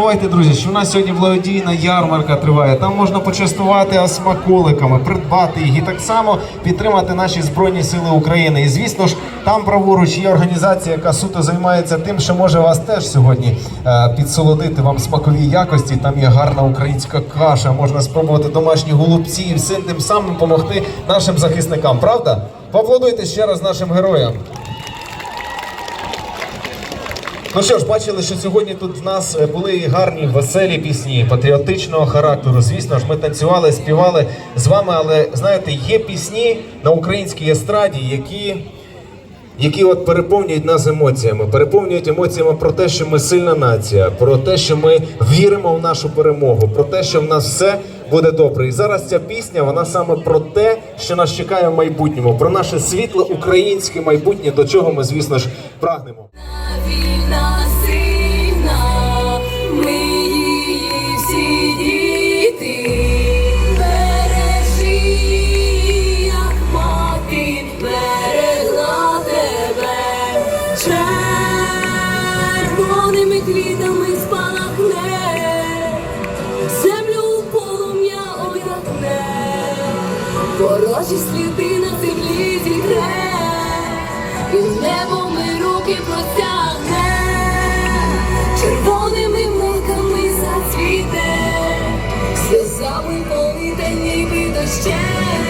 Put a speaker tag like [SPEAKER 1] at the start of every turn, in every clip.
[SPEAKER 1] забувайте, друзі, що у нас сьогодні благодійна ярмарка триває. Там можна почастувати смаколиками, придбати їх і так само підтримати наші збройні сили України. І звісно ж, там праворуч є організація, яка суто займається тим, що може вас теж сьогодні е, підсолодити вам смакові якості. Там є гарна українська каша, можна спробувати домашні голубці і всім тим самим допомогти нашим захисникам. Правда? Поаплодуйте ще раз нашим героям. Ну що ж, бачили, що сьогодні тут в нас е, були гарні веселі пісні патріотичного характеру. Звісно ж, ми танцювали, співали з вами, але знаєте, є пісні на українській естраді, які. Які от переповнюють нас емоціями, переповнюють емоціями про те, що ми сильна нація, про те, що ми віримо в нашу перемогу, про те, що в нас все буде добре. І зараз ця пісня вона саме про те, що нас чекає в майбутньому, про наше світле українське майбутнє, до чого ми, звісно ж, прагнемо.
[SPEAKER 2] Вільна сильна, ворожі сліди на землі зітре, і в небо ми руки простягне, червоними милками зацвіте, сльозами полите ніби дощем,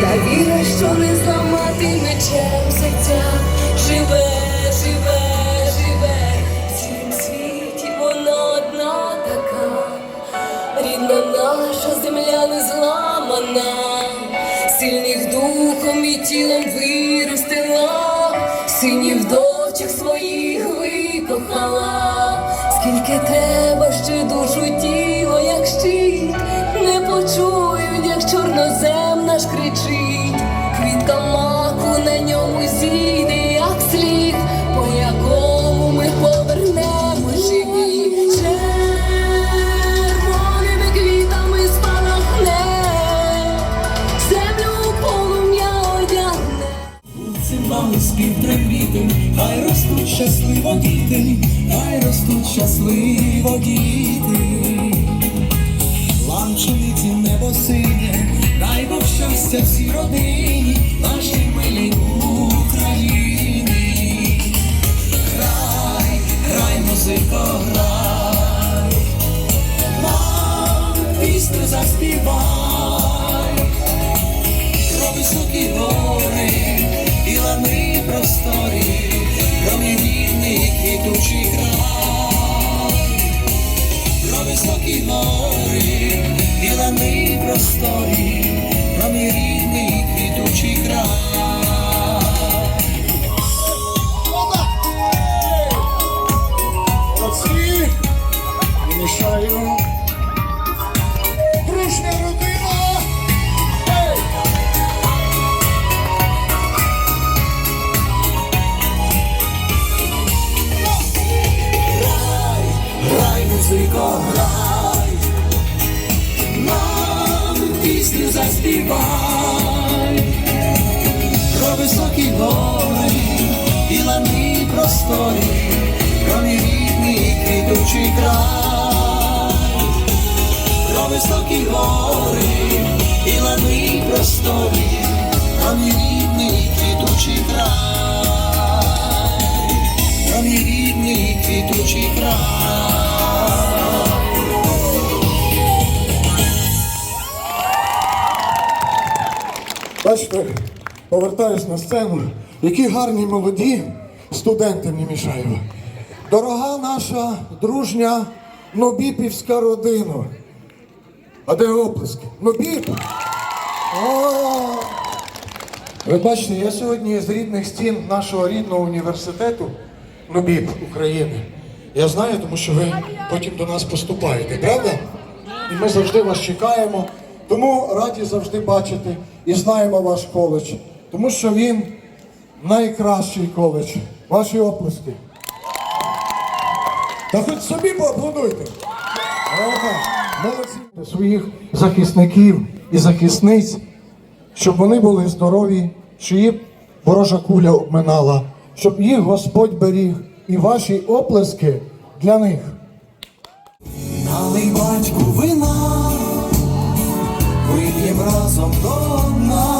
[SPEAKER 2] та віра, що не зламати мечем скільки треба
[SPEAKER 3] квітучий край, про високі гори і лани просторі, про мій рідний квітучий край.
[SPEAKER 4] Мішаю. Дружня родина!
[SPEAKER 3] Музико, грай, нам пісню заспівай, про високі гори і лани просторі, про мій рідний квітучий край, про високі гори і лани просторі, про мій рідний квітучий край, про мій рідний квітучий край.
[SPEAKER 4] Бачите, повертаюсь на сцену. Які гарні молоді студенти мені мішаю. Дорога наша дружня Нобіпівська родина. А де оплески? Нобіп! Ви бачите, я сьогодні з рідних стін нашого рідного університету Нобіп України. Я знаю, тому що ви потім до нас поступаєте, правда? І ми завжди вас чекаємо. Тому раді завжди бачити і знаємо ваш коледж, тому що він найкращий коледж. Ваші оплески. Та хоч собі поаплодуйте. Молодці. Своїх захисників і захисниць, щоб вони були здорові, щоб їм ворожа куля обминала, щоб їх Господь беріг, і ваші оплески для них.
[SPEAKER 3] Налий батьку вина, вип'єм разом до дна,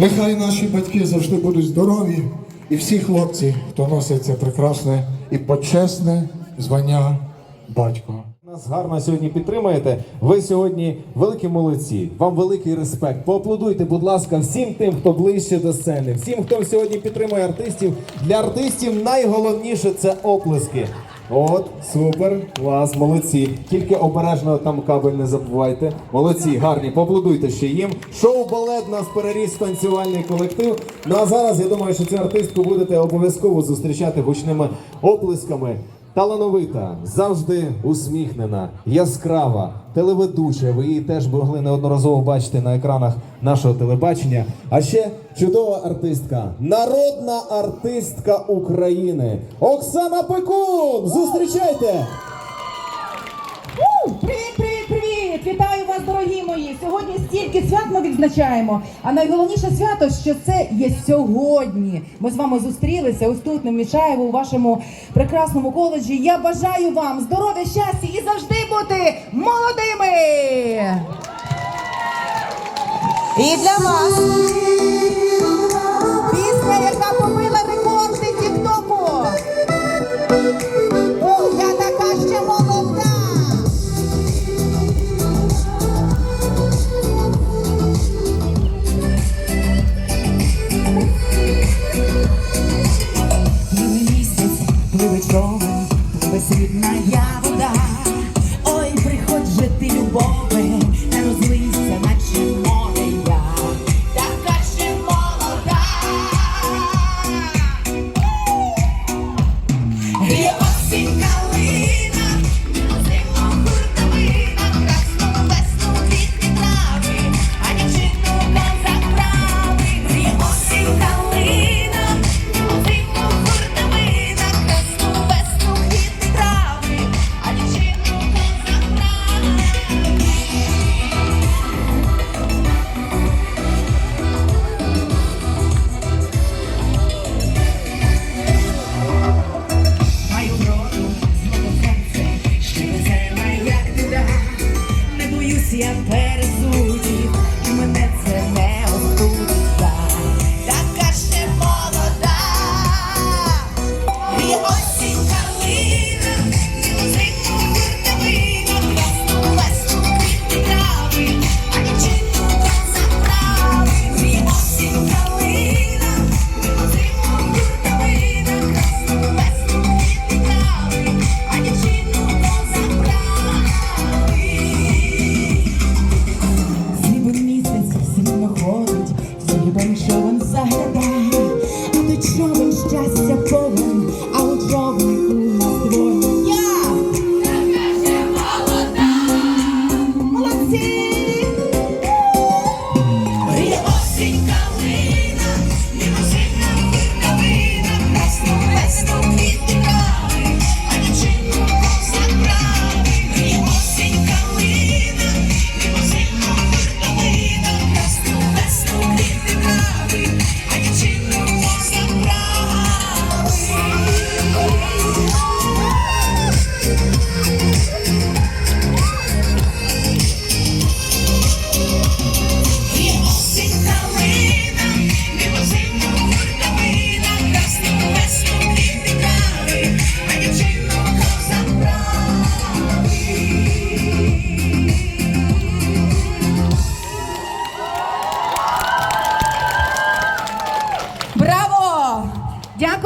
[SPEAKER 4] Нехай наші батьки завжди будуть здорові, і всі хлопці, хто носить це прекрасне і почесне звання батько.
[SPEAKER 1] Нас гарно сьогодні підтримуєте. Ви сьогодні великі молодці. Вам великий респект. Поаплодуйте, будь ласка, всім тим, хто ближче до сцени, всім, хто сьогодні підтримує артистів. Для артистів найголовніше це оплески. От, супер, клас, молодці. Тільки обережно там кабель не забувайте. Молодці, гарні, поаплодуйте ще їм. Шоу балет нас переріс танцювальний колектив. Ну а зараз я думаю, що цю артистку будете обов'язково зустрічати гучними оплесками. Талановита, завжди усміхнена, яскрава, телеведуча. Ви її теж могли неодноразово бачити на екранах нашого телебачення. А ще чудова артистка, народна артистка України Оксана Пекун. Зустрічайте!
[SPEAKER 5] Привіт, привіт! Вас, дорогі мої! Сьогодні стільки свят ми відзначаємо. А найголовніше свято, що це є сьогодні. Ми з вами зустрілися ось тут, на Мічаєво, у вашому прекрасному коледжі. Я бажаю вам здоров'я, щастя і завжди бути молодими! І для вас пісня, яка побила рекорди up.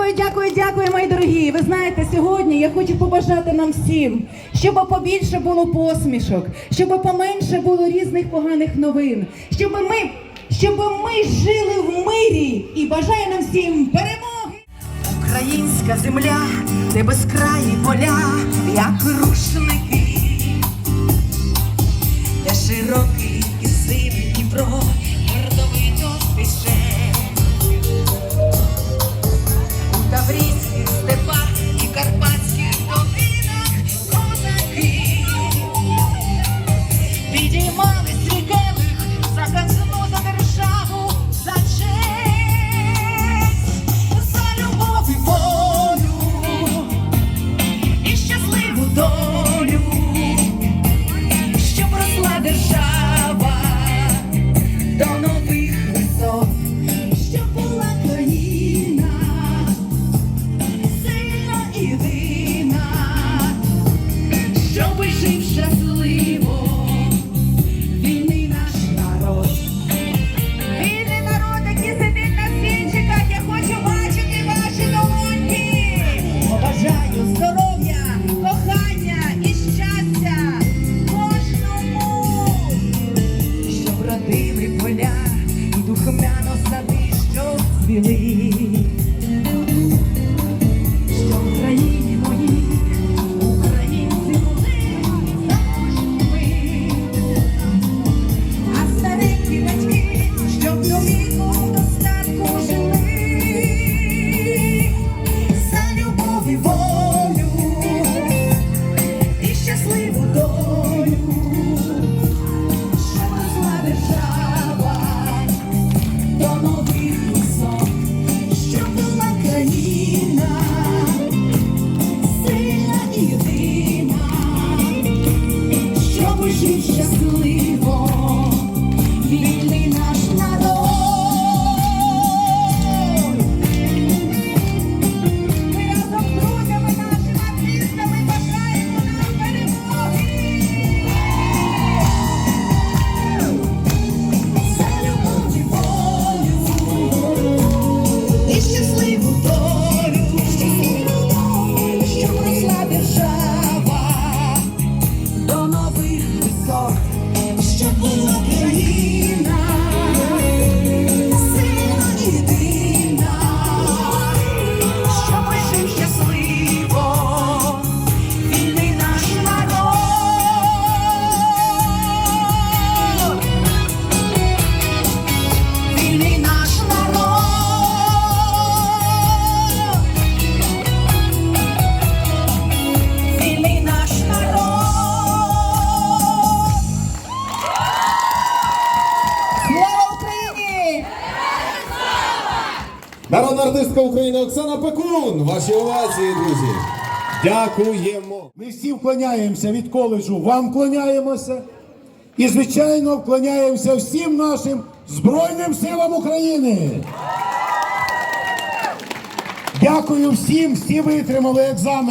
[SPEAKER 5] Дякую, дякую, дякую, мої дорогі. Ви знаєте, сьогодні я хочу побажати нам всім, щоб побільше було посмішок, щоб поменше було різних поганих новин, щоб ми, щоб ми жили в мирі і бажаю нам всім перемоги.
[SPEAKER 6] Українська земля, де безкраї поля, як рушники, де
[SPEAKER 5] широко.
[SPEAKER 7] believe. артистка України Оксана Пекун. Ваші овації, друзі. Дякуємо.
[SPEAKER 8] Ми всі вклоняємося від коледжу. Вам вклоняємося. І, звичайно, вклоняємося всім нашим Збройним силам України. Дякую всім, всі витримали екзамен.